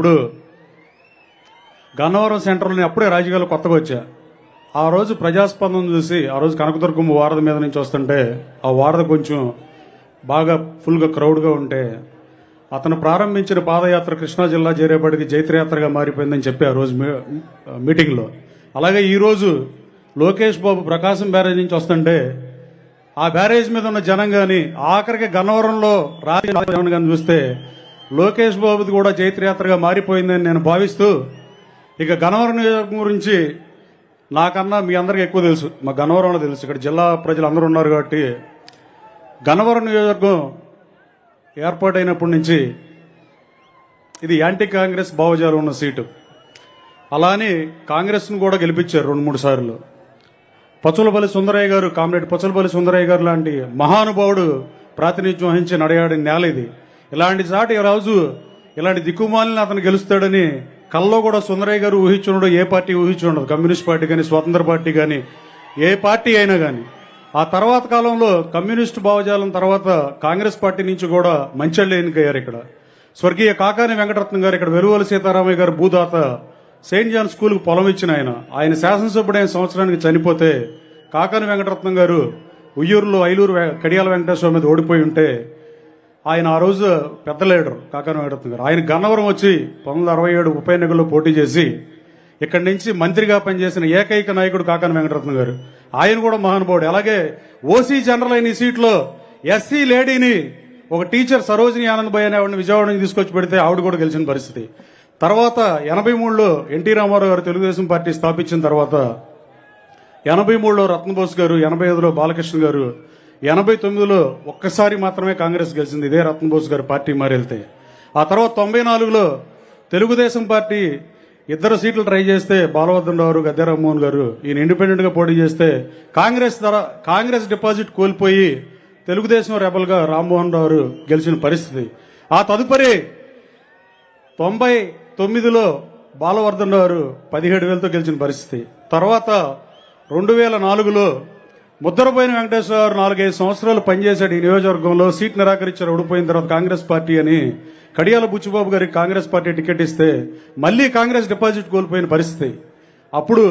అప్పుడు గన్నవరం సెంటర్లోని అప్పుడే రాజకీయాలు కొత్తగా వచ్చా. ఆ రోజు ప్రజాస్పందన చూసి ఆ రోజు కనకదుర్గమ్మ వారధి మీద నుంచి వస్తుంటే ఆ వారధి కొంచెం బాగా ఫుల్గా క్రౌడ్గా ఉంటే అతను ప్రారంభించిన పాదయాత్ర కృష్ణా జిల్లా చేరేపడికి జైత్రయాత్రగా మారిపోయిందని చెప్పి ఆ రోజు మీ- మీటింగ్లో. అలాగే ఈరోజు లోకేష్ బాబు ప్రకాశం బ్యారేజ్ నుంచి వస్తుంటే ఆ బ్యారేజ్ మీద ఉన్న జనం కానీ ఆఖరికి గన్నవరంలో రాజకీయ కానీ చూస్తే లోకేష్ బాబుది కూడా జైత్రయాత్రగా మారిపోయిందని నేను భావిస్తూ ఇక గన్నవరం నియోజకవర్గం గురించి నాకన్నా మీ అందరికీ ఎక్కువ తెలుసు. మా గన్నవరంలో తెలుసు. ఇక్కడ జిల్లా ప్రజలు అందరూ ఉన్నారు కాబట్టి గన్నవరం నియోజకవర్గం ఏర్పాటైనప్పటి నుంచి ఇది యాంటీ కాంగ్రెస్ భావజాలు ఉన్న సీటు. అలానే కాంగ్రెస్ను కూడా గెలిపించారు రెండు మూడు సార్లు. పచ్చులపల్లి సుందరయ్య గారు కామ్రేడ్ పచ్చులపల్లి సుందరయ్య గారు లాంటి మహానుభావుడు ప్రాతినిధ్యం వహించి నడయాడిన నేల ఇది. ఇలాంటి చాట ఈ ఇలాంటి దిక్కుమాలిని అతను గెలుస్తాడని కల్లో కూడా సుందరయ్య గారు ఊహించుండడు ఏ పార్టీ ఊహించుండదు. కమ్యూనిస్ట్ పార్టీ కానీ స్వతంత్ర పార్టీ కానీ ఏ పార్టీ అయినా కానీ ఆ తర్వాత కాలంలో కమ్యూనిస్ట్ భావజాలం తర్వాత కాంగ్రెస్ పార్టీ నుంచి కూడా మంచళ్ళు ఎన్నికయ్యారు ఇక్కడ. స్వర్గీయ కాకాని వెంకటరత్నం గారు ఇక్కడ వెలువల సీతారామయ్య గారు భూదాత సెయింట్ జాన్ స్కూల్కి పొలం ఇచ్చిన ఆయన. ఆయన శాసనసభ్యుడైన సంవత్సరానికి చనిపోతే కాకాని వెంకటరత్నం గారు ఉయ్యూరులో ఐలూరు వె- కడియాల వెంకటేశ్వర మీద ఓడిపోయి ఉంటే ఆయన ఆ రోజు పెద్ద లీడర్ కాకాని వెంకటరత్నం గారు. ఆయన గన్నవరం వచ్చి పంతొమ్మిది అరవై ఏడు ఉప ఎన్నికల్లో పోటీ చేసి ఇక్కడి నుంచి మంత్రిగా పనిచేసిన ఏకైక నాయకుడు కాకాని వెంకటరత్నం గారు. ఆయన కూడా మహానుభావుడు. అలాగే ఓసీ జనరల్ అయిన ఈ సీట్లో ఎస్సీ లేడీని ఒక టీచర్ సరోజిని ఆనంద్ భయ్ అనే ఆవిడని విజయవాడ నుంచి తీసుకొచ్చి పెడితే ఆవిడ కూడా గెలిచిన పరిస్థితి. తర్వాత ఎనభై మూడులో ఎన్టీ రామారావు గారు తెలుగుదేశం పార్టీ స్థాపించిన తర్వాత ఎనభై మూడులో రత్నబోస్ గారు ఎనభై ఐదులో బాలకృష్ణ గారు ఎనభై తొమ్మిదిలో ఒక్కసారి మాత్రమే కాంగ్రెస్ గెలిచింది. ఇదే రత్నబోస్ గారు పార్టీ మారి వెళ్తే ఆ తర్వాత తొంభై నాలుగులో తెలుగుదేశం పార్టీ ఇద్దరు సీట్లు ట్రై చేస్తే బాలవర్ధన్ రావు గద్దె రామ్మోహన్ గారు ఈయన ఇండిపెండెంట్గా పోటీ చేస్తే కాంగ్రెస్ ధర కాంగ్రెస్ డిపాజిట్ కోల్పోయి తెలుగుదేశం రెబల్గా రామ్మోహన్ రావు గెలిచిన పరిస్థితి. ఆ తదుపరి తొంభై తొమ్మిదిలో బాలవర్ధన్ గారు పదిహేడు వేలతో గెలిచిన పరిస్థితి. తర్వాత రెండు వేల నాలుగులో ముద్రపోయిన వెంకటేశ్వర గారు నాలుగైదు సంవత్సరాలు పనిచేశాడు ఈ నియోజకవర్గంలో. సీట్ నిరాకరించారు ఓడిపోయిన తర్వాత కాంగ్రెస్ పార్టీ అని. కడియాల బుచ్చిబాబు గారికి కాంగ్రెస్ పార్టీ టికెట్ ఇస్తే మళ్ళీ కాంగ్రెస్ డిపాజిట్ కోల్పోయిన పరిస్థితి. అప్పుడు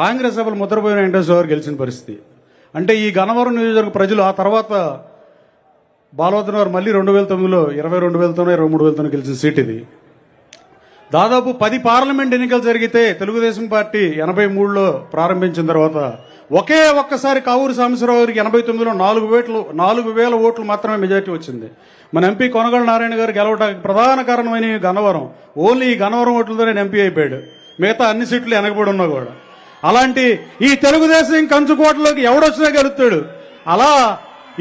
కాంగ్రెస్ సభలు ముద్రపోయిన వెంకటేశ్వర గారు గెలిచిన పరిస్థితి. అంటే ఈ గనవరం నియోజకవర్గ ప్రజలు ఆ తర్వాత బాలవర్ధన్ గారు మళ్ళీ రెండు వేల తొమ్మిదిలో ఇరవై రెండు వేలతోనో ఇరవై మూడు వేలతోనో గెలిచిన సీట్ ఇది. దాదాపు పది పార్లమెంట్ ఎన్నికలు జరిగితే తెలుగుదేశం పార్టీ ఎనభై మూడులో ప్రారంభించిన తర్వాత ఒకే ఒక్కసారి కావూరు సాంబశివరావు గారికి ఎనభై తొమ్మిదిలో నాలుగు వేట్లు నాలుగు వేల ఓట్లు మాత్రమే మెజార్టీ వచ్చింది. మన ఎంపీ కొనగళ్ళ నారాయణ గారు గెలవడానికి ప్రధాన కారణమైన గన్నవరం. ఓన్లీ ఈ గన్నవరం ఓట్లతోనే ఎంపీ అయిపోయాడు. మిగతా అన్ని సీట్లు వెనకబడి ఉన్నా కూడా. అలాంటి ఈ తెలుగుదేశం కంచుకోటలోకి ఎవడొచ్చినా గెలుస్తాడు. అలా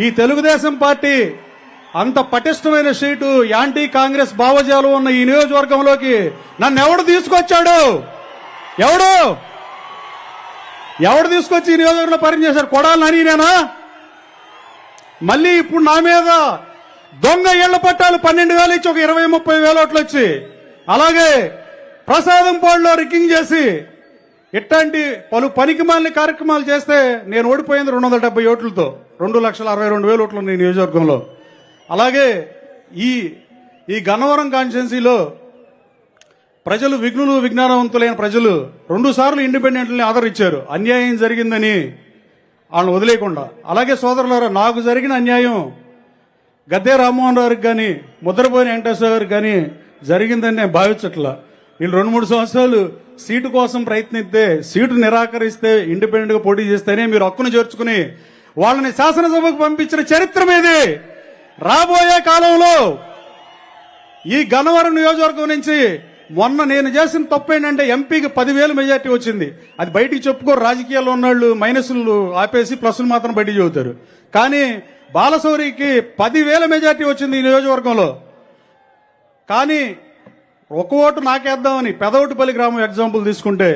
ఈ తెలుగుదేశం పార్టీ అంత పటిష్టమైన సీటు యాంటీ కాంగ్రెస్ భావజాలం ఉన్న ఈ నియోజకవర్గంలోకి నన్ను ఎవడు తీసుకొచ్చాడు? ఎవడు? ఎవడు తీసుకొచ్చి ఈ నియోజకవర్గంలో పరిచయం చేశారు కొడాలని ననీనేనా మళ్ళీ ఇప్పుడు నా మీద దొంగ ఏళ్ళ పట్టాలు పన్నెండు వేలు ఇచ్చి ఒక ఇరవై ముప్పై వేల ఓట్లు వచ్చి అలాగే ప్రసాదం పాడులో రికింగ్ చేసి ఇట్లాంటి పలు పనికిమాలిన కార్యక్రమాలు చేస్తే నేను ఓడిపోయింది రెండు వందల డెబ్బై ఓట్లతో. రెండు లక్షల అరవై రెండు వేల ఓట్లు ఉన్నాయి నియోజకవర్గంలో. అలాగే ఈ ఈ గన్నవరం కాన్స్టిట్యున్సీలో ప్రజలు విఘ్నులు విజ్ఞానవంతులైన ప్రజలు రెండు సార్లు ఇండిపెండెంట్ని ఆదరించారు. అన్యాయం జరిగిందని వాళ్ళని వదిలేయకుండా. అలాగే సోదరులారా నాకు జరిగిన అన్యాయం గద్దే రామ్మోహన్ రావుకి కానీ ముద్రపోయిన వెంకటేశ్వర గారికి కానీ జరిగిందని నేను భావించట్లా. వీళ్ళు రెండు మూడు సంవత్సరాలు సీటు కోసం ప్రయత్నిస్తే సీటు నిరాకరిస్తే ఇండిపెండెంట్గా పోటీ చేస్తేనే మీరు హక్కును చేర్చుకుని వాళ్ళని శాసనసభకు పంపించిన చరిత్ర మీది. రాబోయే కాలంలో ఈ గన్నవరం నియోజకవర్గం నుంచి మొన్న నేను చేసిన తప్పు ఏంటంటే ఎంపీకి పదివేలు మెజార్టీ వచ్చింది. అది బయటికి చెప్పుకోరు రాజకీయాల్లో ఉన్నవాళ్ళు మైనస్లు ఆపేసి ప్లస్లు మాత్రం బయటికి చెబుతారు. కానీ బాలశౌరికి పదివేల మెజార్టీ వచ్చింది ఈ నియోజకవర్గంలో. కానీ ఒక ఓటు నాకేద్దామని పెదవటిపల్లి గ్రామం ఎగ్జాంపుల్ తీసుకుంటే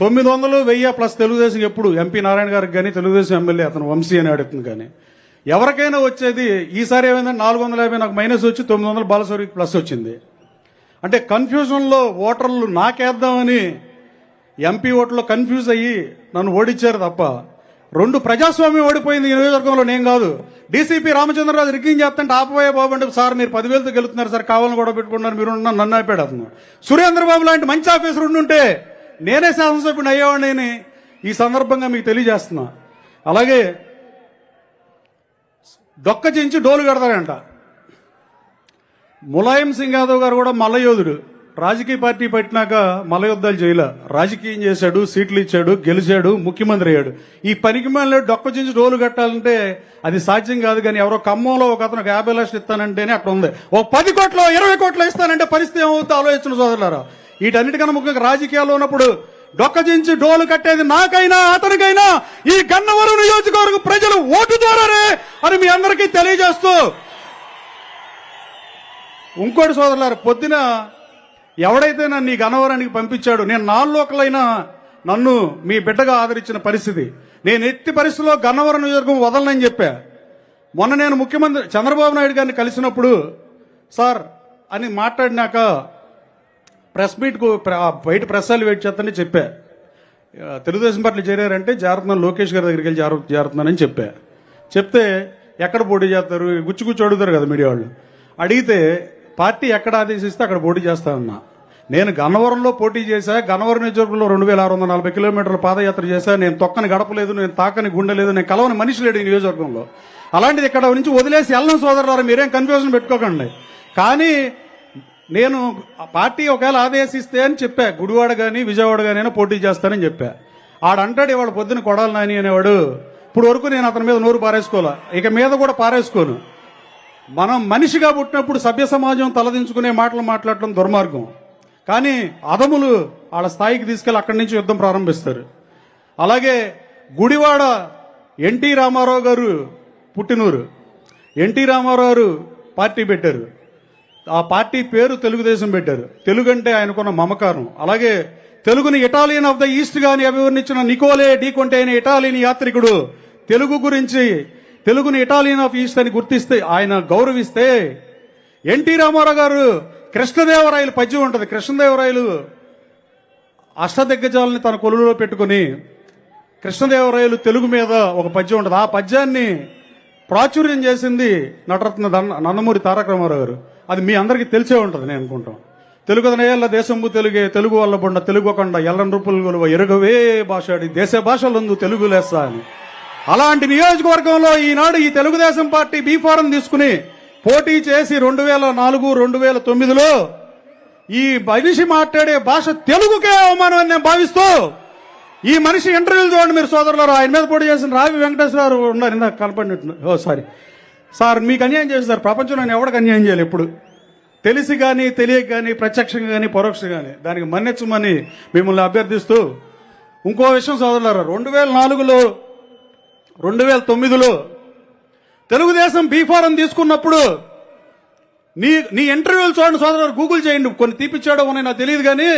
తొమ్మిది వందలు వెయ్యి ప్లస్ తెలుగుదేశం ఎప్పుడు? ఎంపీ నారాయణ గారికి కానీ తెలుగుదేశం ఎమ్మెల్యే అతను వంశీ అని అడుగుతుంది కానీ ఎవరికైనా వచ్చేది ఈసారి ఏమైందంటే నాలుగు వందల యాభై నాకు మైనస్ వచ్చి తొమ్మిది వందలు బాలశౌరికి ప్లస్ వచ్చింది. అంటే కన్ఫ్యూజన్లో ఓటర్లు నాకేద్దామని ఎంపీ ఓట్లో కన్ఫ్యూజ్ అయ్యి నన్ను ఓడించారు తప్ప రెండు ప్రజాస్వామ్యం ఓడిపోయింది ఈ నియోజకవర్గంలో నేను కాదు. డీసీపీ రామచంద్రరాజు రిగ్గింగ్ చేస్తుంటే ఆపబోయే బాబు అంటే సార్ మీరు పదివేలతో గెలుతున్నారు సార్ కావాలని కూడా పెట్టుకున్నారు మీరు నన్ను అయిపోయాడు అతను. సురేంద్రబాబు లాంటి మంచి ఆఫీసర్ ఉండుంటే నేనే శాసనసభ్యుని అయ్యేవాడిని ఈ సందర్భంగా మీకు తెలియజేస్తున్నా. అలాగే దొక్క చించి డోలు కడతారంట ములాయం సింగ్ యాదవ్ గారు కూడా మల్లయోధుడు రాజకీయ పార్టీ పెట్టినాక మలయుద్ధాలు చేయలే. రాజకీయం చేశాడు సీట్లు ఇచ్చాడు గెలిచాడు ముఖ్యమంత్రి అయ్యాడు. ఈ పనికి మళ్ళీ డొక్క చించి డోలు కట్టాలంటే అది సాధ్యం కాదు కానీ ఎవరో ఖమ్మంలో ఒక అతను యాభై లక్షలు ఇస్తానంటేనే అక్కడ ఉంది. ఓ పది కోట్లు ఇరవై కోట్లు ఇస్తానంటే పరిస్థితి ఏమవుతుందో ఆలోచించిన సోదరులారా. వీటన్నిటికన్నా ముఖ్యంగా రాజకీయాల్లో ఉన్నప్పుడు డొక్క చించి డోలు కట్టేది నాకైనా అతనికైనా ఈ గన్నవరం నియోజకవర్గ ప్రజలు ఓటు ద్వారానే అని మీ అందరికీ తెలియజేస్తూ ఇంకోటి సోదరులారు పొద్దున ఎవడైతే నన్ను ఈ గన్నవరానికి పంపించాడో నేను నాలుగు నన్ను మీ బిడ్డగా ఆదరించిన పరిస్థితి. నేను ఎట్టి పరిస్థితిలో గన్నవరం నియోజకవర్గం వదలనని చెప్పా. మొన్న నేను ముఖ్యమంత్రి చంద్రబాబు నాయుడు గారిని కలిసినప్పుడు సార్ అని మాట్లాడినాక ప్రెస్ మీట్కు ఆ బయట ప్రెస్సాలు వెయిట్ చేస్తానని చెప్పా. తెలుగుదేశం పార్టీ చేరారంటే జారుతున్నాను లోకేష్ గారి దగ్గరికి వెళ్ళి జాగ్రత్త జారుతున్నానని చెప్పా. చెప్తే ఎక్కడ పోటీ చేస్తారు? గుచ్చి గుచ్చి అడుగుతారు కదా మీడియా వాళ్ళు. అడిగితే పార్టీ ఎక్కడ ఆదేశిస్తే అక్కడ పోటీ చేస్తానన్నా నేను గన్నవరంలో పోటీ చేశా గన్నవరం నియోజకవర్గంలో రెండు వేల ఆరు వందల నలభై కిలోమీటర్ల పాదయాత్ర చేశా నేను తొక్కని గడపలేదు నేను తాకని గుండె లేదు నేను కలవని మనిషి లేడు ఈ నియోజకవర్గంలో. అలాంటిది ఇక్కడ నుంచి వదిలేసి వెళ్ళిన సోదరులారా మీరేం కన్ఫ్యూజన్ పెట్టుకోకండి. కానీ నేను పార్టీ ఒకవేళ ఆదేశిస్తే అని చెప్పా గుడివాడ కానీ విజయవాడ కానీ పోటీ చేస్తానని చెప్పా. ఆడంటాడు ఇవాళ పొద్దున కొడాలి నాని అనేవాడు ఇప్పుడు వరకు నేను అతని మీద నోరు పారేసుకోవాలా ఇక మీద కూడా పారేసుకోను. మనం మనిషిగా పుట్టినప్పుడు సభ్య సమాజం తలదించుకునే మాటలు మాట్లాడటం దుర్మార్గం. కానీ అదములు వాళ్ళ స్థాయికి తీసుకెళ్ళి అక్కడి నుంచి యుద్ధం ప్రారంభిస్తారు. అలాగే గుడివాడ ఎన్టీ రామారావు గారు పుట్టినూరు. ఎన్టీ రామారావు గారు పార్టీ పెట్టారు. ఆ పార్టీ పేరు తెలుగుదేశం పెట్టారు. తెలుగు అంటే ఆయనకున్న మమకారం. అలాగే తెలుగుని ఇటాలియన్ ఆఫ్ ద ఈస్ట్ గాని అభివర్ణించిన నికోలే డీకొంటే అయిన ఇటాలియన్ యాత్రికుడు. తెలుగు గురించి తెలుగుని ఇటాలియన్ ఆఫ్ ఈస్ట్ అని గుర్తిస్తే ఆయన గౌరవిస్తే ఎన్టీ రామారావు గారు కృష్ణదేవరాయలు పద్యం ఉంటుంది. కృష్ణదేవరాయలు అష్టదిగ్గజాలని తన కొలువులో పెట్టుకుని కృష్ణదేవరాయలు తెలుగు మీద ఒక పద్యం ఉంటుంది. ఆ పద్యాన్ని ప్రాచుర్యం చేసింది నటరత్న నందమూరి తారక రామారావు గారు అది మీ అందరికీ తెలిసే ఉంటుంది నేను అనుకుంటాం. తెలుగు దేశంబు తెలుగే తెలుగు వల్ల బొండ తెలుగు కొండ ఎల్లం రూపులు గొలువ ఎరుగవే భాషాడి దేశ భాషలందు తెలుగు లేస్తా అని. అలాంటి నియోజకవర్గంలో ఈనాడు ఈ తెలుగుదేశం పార్టీ బీ ఫారం తీసుకుని పోటీ చేసి రెండు వేల నాలుగు రెండు వేల తొమ్మిదిలో ఈ మనిషి మాట్లాడే భాష తెలుగుకే అవమానం అని నేను భావిస్తూ ఈ మనిషి ఇంటర్వ్యూలు చూడండి మీరు సోదరులారు. ఆయన మీద పోటీ చేసిన రావి వెంకటేశ్వరరావు ఉన్నారు. ఇందాక కనపడినట్టు. ఓ సారీ. సార్ మీకు అన్యాయం చేస్తారు ప్రపంచంలో నేను ఎవరికి అన్యాయం చేయాలి ఎప్పుడు తెలిసి కానీ తెలియక కానీ ప్రత్యక్షంగా కానీ పరోక్షంగా కానీ దానికి మన్నించమని మిమ్మల్ని అభ్యర్థిస్తూ ఇంకో విషయం సోదరులారా. రెండు వేల నాలుగులో రెండు వేల తొమ్మిదిలో తెలుగుదేశం బీఫారం తీసుకున్నప్పుడు నీ నీ ఇంటర్వ్యూలు చూడండి సోదరు గూగుల్ చేయండి కొన్ని తీపిచ్చాడో ఉన్నాయి నాకు తెలియదు కానీ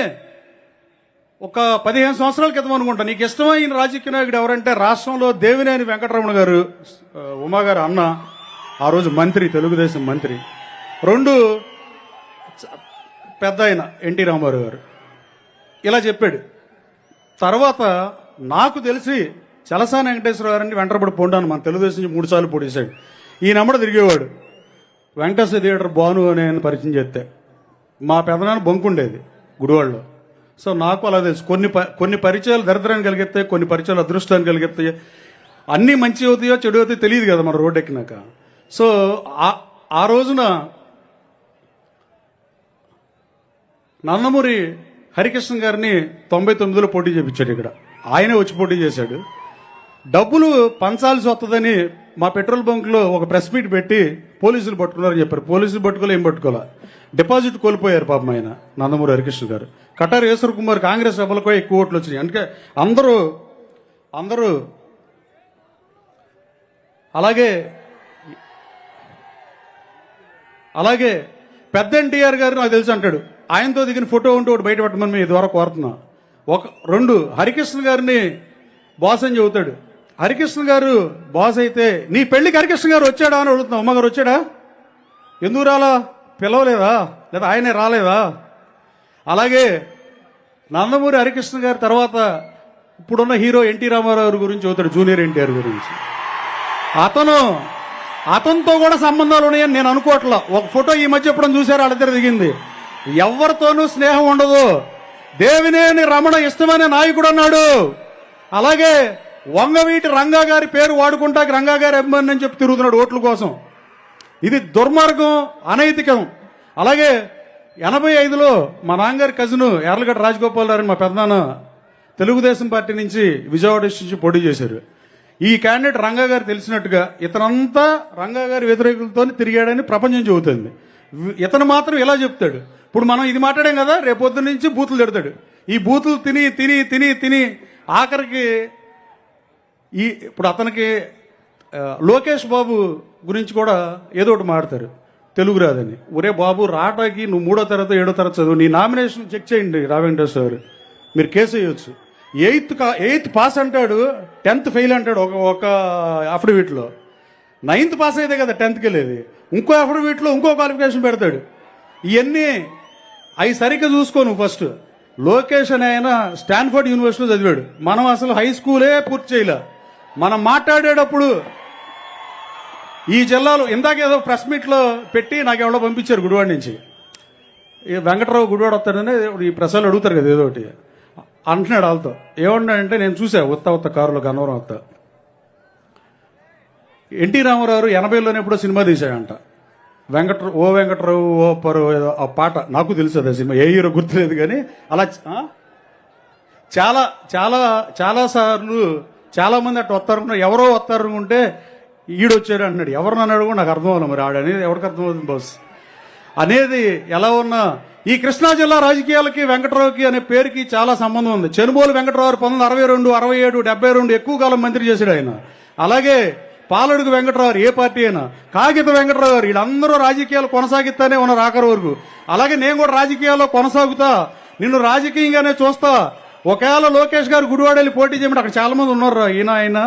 ఒక పదిహేను సంవత్సరాల క్రితం అనుకుంటా. నీకు ఇష్టమైన రాజకీయ నాయకుడు ఎవరంటే రాష్ట్రంలో దేవినేని వెంకటరమణ గారు ఉమాగారు ఉమా గారు అన్న ఆ రోజు మంత్రి తెలుగుదేశం మంత్రి. రెండు పెద్ద ఆయన ఎన్టీ రామారావు గారు. ఇలా చెప్పాడు. తర్వాత నాకు తెలిసి చలసాని వెంకటేశ్వర గారిని వెంటబడి పొండాను మన తెలుగుదేశం నుంచి మూడు సార్లు పొడిశాడు ఈ నమ్మడ తిరిగేవాడు. వెంకటేశ్వర థియేటర్ బాను అని ఆయన పరిచయం చేస్తే. మా పెదనాన్న బొంకుండేది గుడివాళ్ళు సో నాకు అలా తెలుసు. కొన్ని ప- కొన్ని పరిచయాలు దరిద్రాన్ని కలిగిస్తాయి కొన్ని పరిచయాలు అదృష్టాన్ని కలిగిస్తాయి. అన్నీ మంచి అవుతాయో చెడు అవుతాయో తెలియదు కదా మన రోడ్ ఎక్కినాక. సో ఆ- ఆ రోజున నందమూరి హరికృష్ణ గారిని తొంభై తొమ్మిదిలో పోటీ చేపించాడు ఇక్కడ. ఆయనే వచ్చి పోటీ చేశాడు. డబ్బులు పంచాల్సి వస్తుందని మా పెట్రోల్ బంక్లో ఒక ప్రెస్ మీట్ పెట్టి పోలీసులు పట్టుకున్నారని చెప్పారు. పోలీసులు పట్టుకోలే ఏం పట్టుకోలే? డిపాజిట్ కోల్పోయారు పాపం ఆయన నందమూరి హరికృష్ణ గారు. కటార్ ఈశ్వర్ కుమార్ కాంగ్రెస్ సభలకు ఎక్కువ ఓట్లు వచ్చినాయి. అందుకే అందరూ అందరూ అలాగే అలాగే పెద్ద ఎన్టీఆర్ గారు నాకు తెలుసు అంటాడు. ఆయనతో దిగిన ఫోటో ఉంటే ఒకటి బయట పెట్టమని మీ ద్వారా కోరుతున్నా. ఒక రెండు హరికృష్ణ గారిని బాస్ అని చెబుతాడు. హరికృష్ణ గారు బాస్ అయితే నీ పెళ్ళికి హరికృష్ణ గారు వచ్చాడా? అని అడుగుతున్నావు అమ్మగారు వచ్చాడా? ఎందుకు రాలా? పిలవలేదా? లేదా ఆయనే రాలేదా? అలాగే నందమూరి హరికృష్ణ గారి తర్వాత ఇప్పుడున్న హీరో ఎన్టీ రామారావు గురించి అవుతాడు జూనియర్ ఎన్టీఆర్ గురించి. అతను అతనితో కూడా సంబంధాలు ఉన్నాయని నేను అనుకోవట్లా. ఒక ఫోటో ఈ మధ్య ఎప్పుడు చూసారు వాళ్ళిద్దరు దిగింది. ఎవరితోనూ స్నేహం ఉండదు. దేవినేని రమణ ఇష్టమైన నాయకుడు అన్నాడు. అలాగే వంగవీటి రంగా గారి పేరు వాడుకుంటాకి రంగా గారి అభిమాని అని చెప్పి తిరుగుతున్నాడు ఓట్ల కోసం. ఇది దుర్మార్గం అనైతికం. అలాగే ఎనభై ఐదులో మా నాన్నగారి కజిన్ ఎర్లగడ్డ రాజగోపాల్ మా పెద్దనాన్న తెలుగుదేశం పార్టీ నుంచి విజయవాడ డిస్ట్రిక్ట్ నుంచి పోటీ చేశారు. ఈ క్యాండిడేట్ రంగా గారు తెలిసినట్టుగా ఇతనంతా రంగా గారి వ్యతిరేకులతో తిరిగాడని ప్రపంచం చెబుతుంది. ఇతను మాత్రం ఇలా చెప్తాడు. ఇప్పుడు మనం ఇది మాట్లాడాం కదా రేపొద్దు నుంచి బూతులు తిడతాడు. ఈ బూతులు తిని తిని తిని తిని ఆఖరికి ఈ ఇప్పుడు అతనికి లోకేష్ బాబు గురించి కూడా ఏదో ఒకటి మాడతారు తెలుగు రాదని. ఒరే బాబు రాటాకి నువ్వు మూడో తరగతి ఏడో తరగతి చదువు నీ నామినేషన్ చెక్ చేయండి రావేంకటేశ్వర గారు మీరు కేసు వేయొచ్చు. ఎయిత్ కా ఎయిత్ పాస్ అంటాడు టెన్త్ ఫెయిల్ అంటాడు ఒక ఒక అఫిడవిట్లో నైన్త్ పాస్ అయితే కదా టెన్త్కి వెళ్ళేది. ఇంకో అఫిడవిట్లో ఇంకో క్వాలిఫికేషన్ పెడతాడు. ఇవన్నీ అవి సరిగ్గా చూసుకో నువ్వు ఫస్ట్. లోకేష్ అని ఆయన స్టాన్ఫర్డ్ యూనివర్సిటీలో చదివాడు. మనం అసలు హై స్కూలే పూర్తి చేయలే. మనం మాట్లాడేటప్పుడు ఈ జిల్లాలో ఇందాక ఏదో ప్రెస్ మీట్లో పెట్టి నాకు ఎవరో పంపించారు గుడివాడ నుంచి. ఈ వెంకటరావు గుడివాడ వస్తాడని ఈ ప్రసాలు అడుగుతారు కదా ఏదో ఒకటి. అంటున్నాడు వాళ్ళతో. ఏమన్నాడంటే నేను చూసా ఉత్త ఉత్త కారులో గన్నవరం వస్తా. ఎన్టీ రామారావు ఎనభైలోనే ఎప్పుడో సినిమా తీశాడంట. వెంకట ఓ వెంకటరావు ఓ పరు ఏదో ఆ పాట నాకు తెలుసు అదే సినిమా. ఏ హీరో గుర్తులేదు కానీ అలా చాలా చాలా చాలాసార్లు చాలామంది చాలా మంది వస్తారు ఎవరో వస్తారు అనుకుంటే ఈడొచ్చాడు అంటున్నాడు. ఎవరు అన్నాడు కూడా నాకు అర్థం అవ్వాలి మరి. ఆడనేది ఎవరికి అర్థం అవుతుంది బాస్. అనేది ఎలా ఉన్నా ఈ కృష్ణా జిల్లా రాజకీయాలకి వెంకటరావుకి అనే పేరుకి చాలా సంబంధం ఉంది. చెనుబోలు వెంకటరావు పంతొమ్మిది అరవై రెండు అరవై ఏడు డెబ్బై రెండు ఎక్కువ కాలం మంత్రి చేశాడు ఆయన. అలాగే పాలడుగు వెంకటరావు ఏ పార్టీ అయినా కాగిత వెంకటరావు గారు వీళ్ళందరూ రాజకీయాలు కొనసాగిస్తానే ఉన్నారు ఆఖరి వరకు. అలాగే నేను కూడా రాజకీయాల్లో కొనసాగుతా నిన్ను రాజకీయంగానే చూస్తా ఒకవేళ లోకేష్ గారు గుడివాడ వెళ్ళి పోటీ చేయమంటే అక్కడ చాలా మంది ఉన్నారు ఈయన ఆయన.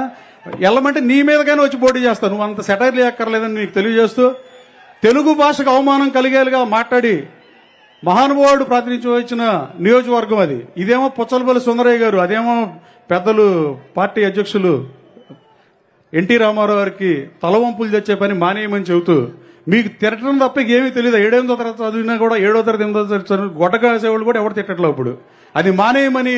వెళ్ళమంటే నీ మీదగానే వచ్చి పోటీ చేస్తాను నువ్వు అంత సెటైర్లు ఎక్కర్లేదని నీకు తెలియజేస్తూ తెలుగు భాషకు అవమానం కలిగేలుగా మాట్లాడి మహానుభావుడు ప్రాతినిధ్యం వచ్చిన నియోజకవర్గం అది. ఇదేమో పుచ్చలపల్లి సుందరయ్య గారు అదేమో పెద్దలు పార్టీ అధ్యక్షులు ఎన్టీ రామారావు గారికి తలవంపులు తెచ్చే పని మానేయమని చెబుతూ మీకు తిరగడం తప్ప ఏమీ తెలియదు ఏడెనిమిదో తరగతి చదివినా కూడా ఏడో తరగతి ఎనిమిదో తరగతి చదివిన గొడ్డ కాసేవాళ్ళు కూడా ఎవరు తిట్టట్లేదు ఇప్పుడు అది మానేయమని